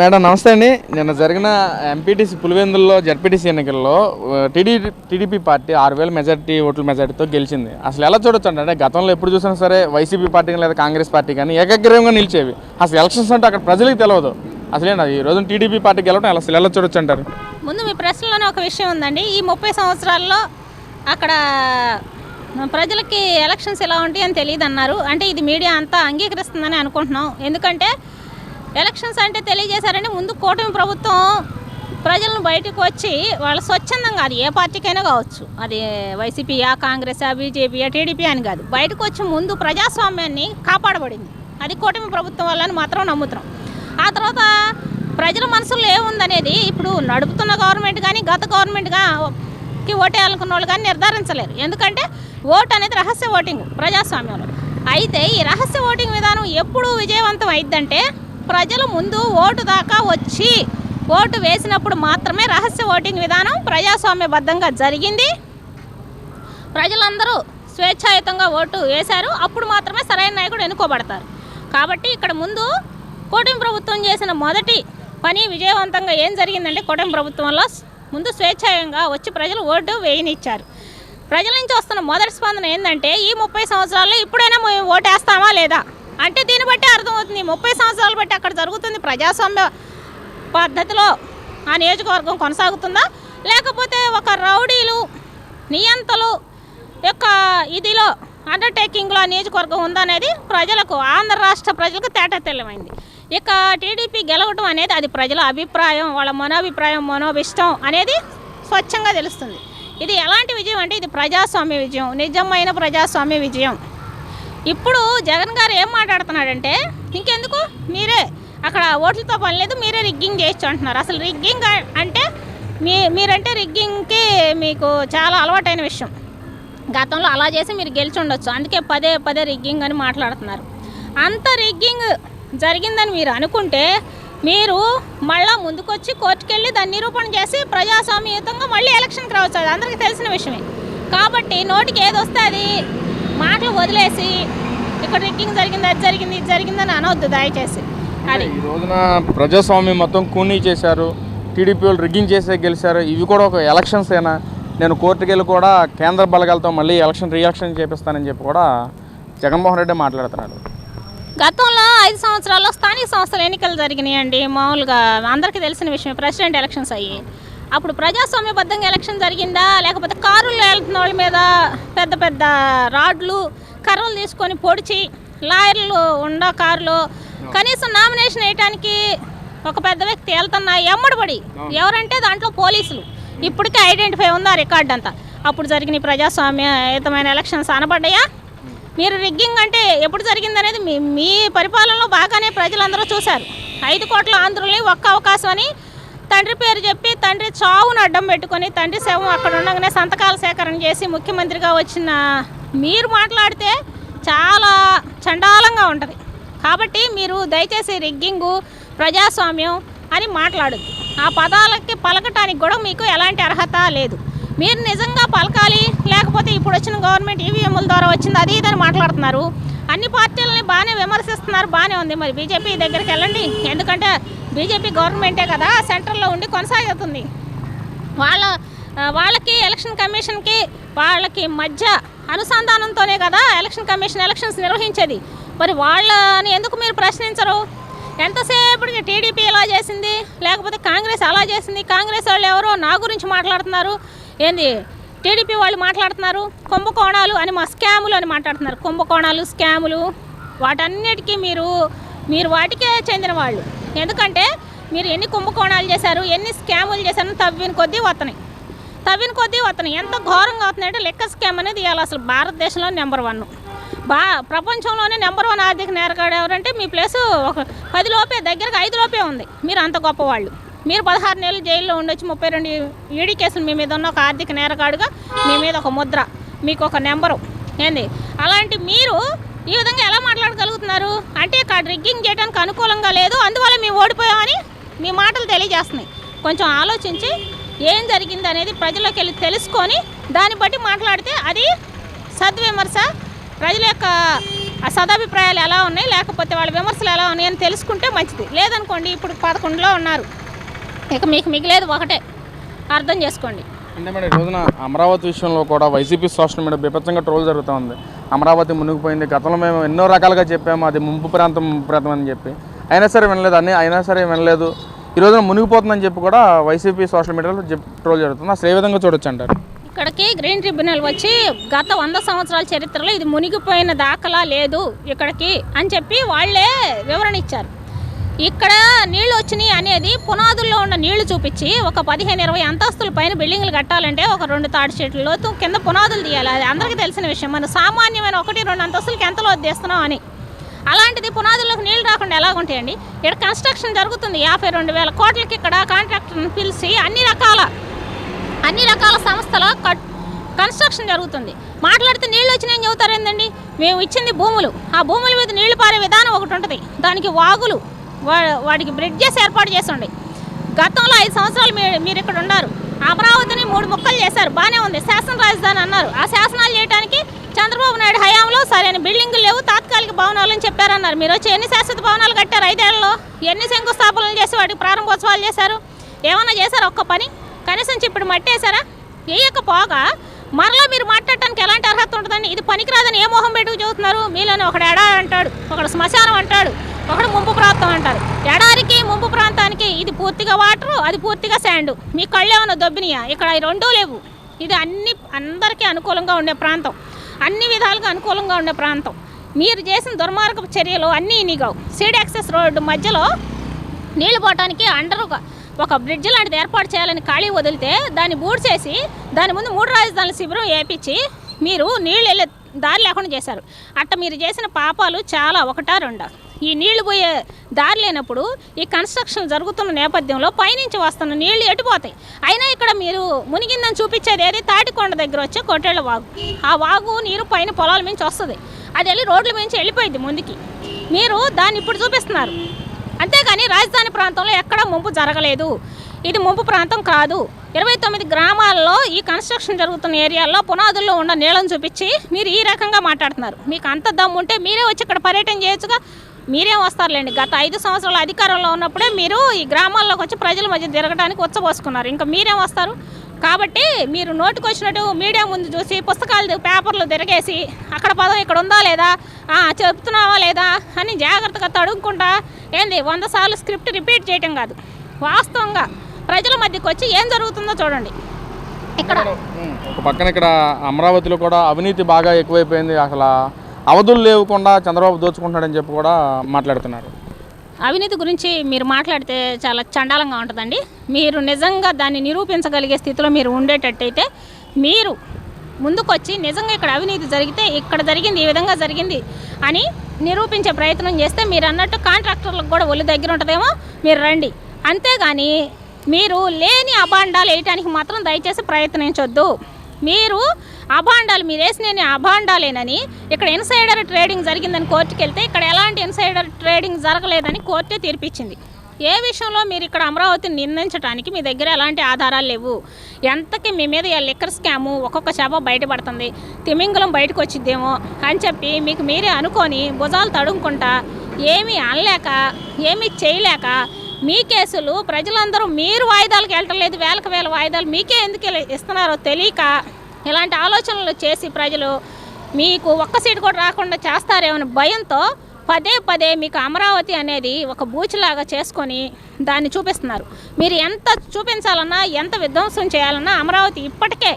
Madam నమస్తే అండి. నిన్న జరిగిన ఎంపీటీసీ పులివెందుల్లో జడ్పీటీసీ ఎన్నికల్లో టీడీ టీడీపీ పార్టీ ఆరు వేల మెజార్టీ ఓట్ల మెజార్టీతో గెలిచింది. అసలు ఎలా చూడొచ్చు అంటే గతంలో ఎప్పుడు చూసినా సరే వైసీపీ పార్టీ కానీ లేదా కాంగ్రెస్ పార్టీ కానీ ఏకగ్రీవంగా నిలిచేవి. అసలు ఎలక్షన్స్ అంటే అక్కడ ప్రజలకు తెలియదు అసలేంటి ఈ రోజు టీడీపీ పార్టీ గెలవడం అసలు ఎలా చూడొచ్చు అంటారు ముందు మీ ప్రశ్నలోనే ఒక విషయం ఉందండి. ఈ ముప్పై సంవత్సరాల్లో అక్కడ ప్రజలకి ఎలక్షన్స్ ఎలా ఉంటాయి అని తెలియదు అన్నారు అంటే ఇది మీడియా అంతా అంగీకరిస్తుందని అనుకుంటున్నాం. ఎందుకంటే ఎలక్షన్స్ అంటే తెలియజేశారని ముందు కూటమి ప్రభుత్వం ప్రజలను బయటకు వచ్చి వాళ్ళ స్వచ్ఛందంగా అది ఏ పార్టీకైనా కావచ్చు. అది వైసీపీయా కాంగ్రెసా బీజేపీయా టీడీపీ అని కాదు. బయటకు వచ్చి ముందు ప్రజాస్వామ్యాన్ని కాపాడబడింది. అది కూటమి ప్రభుత్వం వల్లని మాత్రం నమ్ముతున్నాం. ఆ తర్వాత ప్రజల మనసులో ఏముందనేది ఇప్పుడు నడుపుతున్న గవర్నమెంట్ కానీ గత గవర్నమెంట్గా కి ఓటేయాలనుకున్న వాళ్ళు కానీ నిర్ధారించలేరు. ఎందుకంటే ఓటు అనేది రహస్య ఓటింగ్ ప్రజాస్వామ్యంలో. అయితే ఈ రహస్య ఓటింగ్ విధానం ఎప్పుడు విజయవంతం అయిద్దంటే ప్రజలు ముందు ఓటు దాకా వచ్చి ఓటు వేసినప్పుడు మాత్రమే రహస్య ఓటింగ్ విధానం ప్రజాస్వామ్యబద్ధంగా జరిగింది. ప్రజలందరూ స్వేచ్ఛాయుతంగా ఓటు వేశారు. అప్పుడు మాత్రమే సరైన నాయకుడు ఎన్నుకోబడతారు. కాబట్టి ఇక్కడ ముందు కూటమి ప్రభుత్వం చేసిన మొదటి పని విజయవంతంగా ఏం జరిగిందంటే కూటమి ప్రభుత్వంలో ముందు స్వేచ్ఛాయంగా వచ్చి ప్రజలు ఓటు వేయనిచ్చారు. ప్రజల నుంచి వస్తున్న మొదటి స్పందన ఏంటంటే ఈ ముప్పై సంవత్సరాల్లో ఇప్పుడైనా మేము ఓటేస్తామా లేదా? అంటే దీన్ని బట్టి అర్థమవుతుంది. ముప్పై సంవత్సరాలు బట్టి అక్కడ జరుగుతుంది ప్రజాస్వామ్య పద్ధతిలో ఆ నియోజకవర్గం కొనసాగుతుందా? లేకపోతే ఒక రౌడీలు నియంతలు యొక్క ఇదిలో అండర్టేకింగ్లో ఆ నియోజకవర్గం ఉందనేది ప్రజలకు ఆంధ్ర రాష్ట్ర ప్రజలకు తేట తెల్లమైంది ఇక టీడీపీ గెలవడం అనేది అది ప్రజల అభిప్రాయం వాళ్ళ మనోభిప్రాయం మనోభిష్టం అనేది స్వచ్ఛంగా తెలుస్తుంది. ఇది ఎలాంటి విజయం అంటే ఇది ప్రజాస్వామ్య విజయం నిజమైన ప్రజాస్వామ్య విజయం. ఇప్పుడు జగన్ గారు ఏం మాట్లాడుతున్నాడంటే ఇంకెందుకు? మీరే అక్కడ ఓట్లతో పని లేదు మీరే రిగ్గింగ్ చేయొచ్చు అంటున్నారు. అసలు రిగ్గింగ్ అంటే మీ మీరంటే రిగ్గింగ్కి మీకు చాలా అలవాటైన విషయం. గతంలో అలా చేసి మీరు గెలిచి ఉండొచ్చు. అందుకే పదే పదే రిగ్గింగ్ అని మాట్లాడుతున్నారు. అంత రిగ్గింగ్ జరిగిందని మీరు అనుకుంటే మీరు మళ్ళా ముందుకొచ్చి కోర్టుకెళ్ళి దాన్ని నిరూపణ చేసి ప్రజాస్వామ్యయుతంగా మళ్ళీ ఎలక్షన్కి రావచ్చు. అది అందరికీ తెలిసిన విషయమే. కాబట్టి నోటికి ఏది వస్తే అది మాటలు వదిలేసి ఇక్కడ రిగ్గింగ్ జరిగింది అది జరిగింది ఇది జరిగిందని అనవద్దు దయచేసి. అది. ఈ రోజున ప్రజాస్వామ్యం మొత్తం కూనీ చేశారు టీడీపీ వాళ్ళు రిగ్గింగ్ చేసే గెలిచారు ఇవి కూడా ఒక ఎలక్షన్స్ అయినా నేను కోర్టుకి వెళ్ళి కూడా కేంద్ర బలగాలతో మళ్ళీ ఎలక్షన్ రీఎలక్షన్ చేపిస్తానని చెప్పి కూడా జగన్మోహన్ రెడ్డి మాట్లాడుతున్నాడు. గతంలో ఐదు సంవత్సరాల్లో స్థానిక సంస్థల ఎన్నికలు జరిగినాయండి మామూలుగా అందరికీ తెలిసిన విషయం ప్రెసిడెంట్ ఎలక్షన్స్ అయ్యి. అప్పుడు ప్రజాస్వామ్యబద్ధంగా ఎలక్షన్ జరిగిందా? లేకపోతే కారుల్లో వెళ్తున్న వాళ్ళ మీద పెద్ద పెద్ద రాడ్లు కర్రలు తీసుకొని పొడిచి లాయర్లు ఉండ కారులో కనీసం నామినేషన్ వేయడానికి ఒక పెద్ద వ్యక్తి వెళ్తున్న ఎమ్మడిపడి ఎవరంటే దాంట్లో పోలీసులు. ఇప్పటికే ఐడెంటిఫై ఉంది ఆ రికార్డ్ అంతా. అప్పుడు జరిగిన ప్రజాస్వామ్యయుతమైన ఎలక్షన్స్ అనబడ్డాయా? మీరు రిగ్గింగ్ అంటే ఎప్పుడు జరిగింది అనేది మీ మీ పరిపాలనలో బాగానే ప్రజలందరూ చూశారు. ఐదు కోట్ల ఆంధ్రుల్ని ఒక్క అవకాశం అని తండ్రి పేరు చెప్పి తండ్రి చావును అడ్డం పెట్టుకొని తండ్రి శవం అక్కడ ఉండగానే సంతకాల సేకరణ చేసి ముఖ్యమంత్రిగా వచ్చిన మీరు మాట్లాడితే చాలా చండాలంగా ఉంటుంది. కాబట్టి మీరు దయచేసి రిగ్గింగు ప్రజాస్వామ్యం అని మాట్లాడద్దు. ఆ పదాలకి పలకటానికి కూడా మీకు ఎలాంటి అర్హత లేదు. మీరు నిజంగా పలకాలి లేకపోతే ఇప్పుడు వచ్చిన గవర్నమెంట్ ఈవీఎంల ద్వారా వచ్చింది అది ఇదని మాట్లాడుతున్నారు. అన్ని పార్టీలని బాగానే విమర్శిస్తున్నారు బాగానే ఉంది. మరి బీజేపీ దగ్గరికి వెళ్ళండి. ఎందుకంటే బీజేపీ గవర్నమెంటే కదా సెంట్రల్లో ఉండి కొనసాగుతుంది. వాళ్ళ వాళ్ళకి ఎలక్షన్ కమిషన్కి వాళ్ళకి మధ్య అనుసంధానంతోనే కదా ఎలక్షన్ కమిషన్ ఎలక్షన్స్ నిర్వహించేది. మరి వాళ్ళని ఎందుకు మీరు ప్రశ్నించరు? ఎంతసేపటికి టీడీపీ ఇలా చేసింది? లేకపోతే కాంగ్రెస్ అలా చేసింది? కాంగ్రెస్ వాళ్ళు ఎవరో నా గురించి మాట్లాడుతున్నారు? ఏంది? టీడీపీ వాళ్ళు మాట్లాడుతున్నారు? కుంభకోణాలు అని మా స్కాములు అని మాట్లాడుతున్నారు. కుంభకోణాలు స్కాములు వాటన్నిటికీ మీరు మీరు వాటికే చెందిన వాళ్ళు. ఎందుకంటే మీరు ఎన్ని కుంభకోణాలు చేశారు ఎన్ని స్కాములు చేశారు తవ్విన కొద్దీ వస్తున్నాయి తవ్విన కొద్దీ వస్తున్నాయి ఎంత ఘోరంగా అవుతున్నాయంటే లెక్క స్కామ్ అనేది ఇవాళ అసలు భారతదేశంలో నెంబర్ వన్ బా ప్రపంచంలోనే నెంబర్ వన్ ఆర్థిక నేరగాడు ఎవరంటే మీ ప్లేస్ ఒక పది లోపే దగ్గరకు ఐదు లోపే ఉంది. మీరు అంత గొప్పవాళ్ళు. మీరు పదహారు నెలలు జైల్లో ఉండొచ్చు ముప్పై రెండు ఈడీ కేసులు మీ మీద ఉన్న ఒక ఆర్థిక నేరగాడుగా మీ మీద ఒక ముద్ర మీకు ఒక నెంబరు ఏంది? అలాంటి మీరు ఈ విధంగా ఎలా మాట్లాడగలుగుతున్నారు? అంటే ఇక్కడ రిగ్గింగ్ చేయడానికి అనుకూలంగా లేదు అందువల్ల మేము ఓడిపోయామని మీ మాటలు తెలియజేస్తున్నాయి. కొంచెం ఆలోచించి ఏం జరిగింది అనేది ప్రజలకు వెళ్ళి తెలుసుకొని దాన్ని బట్టి మాట్లాడితే అది సద్విమర్శ. ప్రజల యొక్క సదాభిప్రాయాలు ఎలా ఉన్నాయి లేకపోతే వాళ్ళ విమర్శలు ఎలా ఉన్నాయి అని తెలుసుకుంటే మంచిది. లేదనుకోండి ఇప్పుడు పదకొండులో ఉన్నారు. ఇక మీకు మిగిలేదు ఒకటే. అర్థం చేసుకోండి. అంటే మేడం రోజున అమరావతి విషయంలో కూడా వైసీపీ సోషల్ మీడియా బీభత్సంగా ట్రోల్ జరుగుతూ ఉంది. అమరావతి మునిగిపోయింది. గతంలో మేము ఎన్నో రకాలుగా చెప్పాము అది ముంపు ప్రాంతం ముంపు ప్రాంతం అని చెప్పి. అయినా సరే వినలేదు అన్ని అయినా సరే వినలేదు. ఈ రోజున మునిగిపోతుందని చెప్పి కూడా వైసీపీ సోషల్ మీడియాలో చెప్- ట్రోల్ జరుగుతుంది. అసలు ఏ విధంగా చూడొచ్చు అంటారు? ఇక్కడికి గ్రీన్ ట్రిబ్యునల్ వచ్చి గత వంద సంవత్సరాల చరిత్రలో ఇది మునిగిపోయిన దాఖలా లేదు ఇక్కడికి అని చెప్పి వాళ్ళే వివరణ ఇచ్చారు. ఇక్కడ నీళ్ళు వచ్చినాయి అనేది పునాదుల్లో ఉన్న నీళ్ళు చూపించి ఒక పదిహేను ఇరవై అంతస్తుల పైన బిల్డింగ్లు కట్టాలంటే ఒక రెండు తాడి చెట్లు కింద పునాదులు తీయాలి. అది అందరికీ తెలిసిన విషయం. మన సామాన్యమైన ఒకటి రెండు అంతస్తులకి ఎంతలో లోతు తీస్తున్నాం అని. అలాంటిది పునాదుల్లోకి నీళ్ళు రాకుండా ఎలా ఉంటాయండి? ఇక్కడ కన్స్ట్రక్షన్ జరుగుతుంది. యాభై రెండు వేల కోట్లకి ఇక్కడ కాంట్రాక్టర్ని పిలిచి అన్ని రకాల అన్ని రకాల సంస్థల కట్ కన్స్ట్రక్షన్ జరుగుతుంది. మాట్లాడితే నీళ్ళు వచ్చినాయని చెబుతారు ఏంటండి మేము ఇచ్చింది భూములు. ఆ భూముల మీద నీళ్ళు పారే విధానం ఒకటి ఉంటుంది. దానికి వాగులు వా- వాటికి బ్రిడ్జెస్ ఏర్పాటు చేసి ఉండే గతంలో ఐదు సంవత్సరాలు మీరు మీరు ఇక్కడ ఉన్నారు. అమరావతిని మూడు ముక్కలు చేశారు. బాగానే ఉంది. శాసన రాజధాని అన్నారు. ఆ శాసనాలు చేయడానికి చంద్రబాబు నాయుడు హయాంలో సరైన బిల్డింగ్లు లేవు తాత్కాలిక భవనాలు అని చెప్పారన్నారు. మీరు వచ్చి ఎన్ని శాశ్వత భవనాలు కట్టారు? ఐదేళ్ళలో ఎన్ని శంకుస్థాపనలు చేసి వాటికి ప్రారంభోత్సవాలు చేశారు? ఏమన్నా చేశారు ఒక్క పని? కనీసం ఇప్పుడు మట్టేశారా వేయకపోగా మరలా మీరు మాట్లాడటానికి ఎలాంటి అర్హత ఉంటుందండి ఇది పనికిరాదని ఏ మొహం పెట్టుకు చూస్తున్నారు? మీలోనే ఒకడు ఎడా అంటాడు ఒకడు శ్మశానం అంటాడు ఒకడు ముంపు ప్రాంతం అంటారు. ఎడారికి ముంపు ప్రాంతానికి ఇది పూర్తిగా వాటర్ అది పూర్తిగా శాండ్. మీ కళ్ళు ఏమైనా దొబ్బినియా? ఇక్కడ ఈ రెండూ లేవు. ఇది అన్ని అందరికీ అనుకూలంగా ఉండే ప్రాంతం. అన్ని విధాలుగా అనుకూలంగా ఉండే ప్రాంతం. మీరు చేసిన దుర్మార్గపు చర్యలు అన్నీ ఇనిగావు. సీడ్ యాక్సెస్ రోడ్డు మధ్యలో నీళ్ళు పోవటానికి అండర్ ఒక ఒక బ్రిడ్జ్ లాంటిది ఏర్పాటు చేయాలని ఖాళీ వదిలితే దాన్ని బూడ్ చేసి దాని ముందు మూడు రాజధానుల శిబిరం వేపించి మీరు నీళ్ళు వెళ్ళే దారి లేకుండా చేశారు. అట్ట మీరు చేసిన పాపాలు చాలా ఒకటా రెండా? ఈ నీళ్ళు పోయే దారి లేనప్పుడు ఈ కన్స్ట్రక్షన్ జరుగుతున్న నేపథ్యంలో పైనుంచి వస్తున్న నీళ్ళు ఎటుపోతాయి అయినా ఇక్కడ మీరు మునిగిందని చూపించేది ఏది? తాటికొండ దగ్గర వచ్చే కొట్టేళ్ళ వాగు. ఆ వాగు నీరు పైన పొలాల మించి వస్తుంది. అది వెళ్ళి రోడ్ల మించి వెళ్ళిపోయింది ముందుకి. మీరు దాన్ని ఇప్పుడు చూపిస్తున్నారు. అంతేగాని రాజధాని ప్రాంతంలో ఎక్కడా ముంపు జరగలేదు. ఇది ముంపు ప్రాంతం కాదు. ఇరవై తొమ్మిది గ్రామాల్లో ఈ కన్స్ట్రక్షన్ జరుగుతున్న ఏరియాల్లో పునాదుల్లో ఉన్న నీళ్ళని చూపించి మీరు ఈ రకంగా మాట్లాడుతున్నారు. మీకు అంత దమ్ము ఉంటే మీరే వచ్చి ఇక్కడ పర్యటన చేయొచ్చుగా. మీరేం వస్తారులేండి. గత ఐదు సంవత్సరాల అధికారంలో ఉన్నప్పుడే మీరు ఈ గ్రామాల్లోకి వచ్చి ప్రజల మధ్య తిరగడానికి ఉచ్చబోసుకున్నారు. ఇంకా మీరేం వస్తారు. కాబట్టి మీరు నోటికి వచ్చినట్టు మీడియా ముందు చూసి పుస్తకాలు పేపర్లు తిరగేసి అక్కడ పదం ఇక్కడ ఉందా లేదా? చెప్తున్నావా లేదా? అని జాగ్రత్తగా తడుక్కుంటా. ఏంది వంద సార్లు స్క్రిప్ట్ రిపీట్ చేయటం కాదు. వాస్తవంగా ప్రజల మధ్యకి వచ్చి ఏం జరుగుతుందో చూడండి. ఇక్కడ ఒక పక్కన ఇక్కడ అమరావతిలో కూడా అవినీతి బాగా ఎక్కువైపోయింది. అసలు అవధులు లేకుండా చంద్రబాబు దోచుకుంటున్నాడని చెప్పి కూడా మాట్లాడుతున్నారు. అవినీతి గురించి మీరు మాట్లాడితే చాలా చండాలంగా ఉంటుందండి. మీరు నిజంగా దాన్ని నిరూపించగలిగే స్థితిలో మీరు ఉండేటట్టయితే మీరు ముందుకొచ్చి నిజంగా ఇక్కడ అవినీతి జరిగితే ఇక్కడ జరిగింది ఈ విధంగా జరిగింది అని నిరూపించే ప్రయత్నం చేస్తే మీరు అన్నట్టు కాంట్రాక్టర్లకు కూడా ఒళ్ళు దగ్గర ఉంటుందేమో మీరు రండి. అంతేగాని మీరు లేని అభాండాలు వేయటానికి మాత్రం దయచేసి ప్రయత్నించొద్దు. మీరు అభాండాలు మీరు వేసిన అభాండాలేనని ఇక్కడ ఇన్సైడర్ ట్రేడింగ్ జరిగిందని కోర్టుకి వెళ్తే ఇక్కడ ఎలాంటి ఇన్సైడర్ ట్రేడింగ్ జరగలేదని కోర్టే తీర్పిచ్చింది. ఏ విషయంలో మీరు ఇక్కడ అమరావతిని నిందించడానికి మీ దగ్గర ఎలాంటి ఆధారాలు లేవు. ఎంతకి మీ మీద లిక్కర్ స్కాము ఒక్కొక్క చేప బయటపడుతుంది. తిమింగలం బయటకు వచ్చిద్దేమో అని చెప్పి మీకు మీరే అనుకొని భుజాలు తడుముకుంటా ఏమీ అనలేక ఏమీ చేయలేక మీ కేసులు ప్రజలందరూ మీరు వాయిదాలకు వెళ్ళలేదు వేలకు వేల వాయిదాలు మీకే ఎందుకు ఇస్తున్నారో తెలియక ఇలాంటి ఆలోచనలు చేసి ప్రజలు మీకు ఒక్క సీటు కూడా రాకుండా చేస్తారేమని భయంతో పదే పదే మీకు అమరావతి అనేది ఒక బూచిలాగా చేసుకొని దాన్ని చూపిస్తున్నారు. మీరు ఎంత చూపించాలన్నా ఎంత విధ్వంసం చేయాలన్నా అమరావతి ఇప్పటికే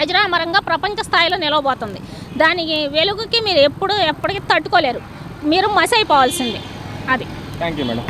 అజరామరంగా ప్రపంచ స్థాయిలో నిలవబోతుంది. దానికి వెలుగుకి మీరు ఎప్పుడు ఎప్పటికీ తట్టుకోలేరు. మీరు మసైపోవాల్సింది. అది. Thank you madam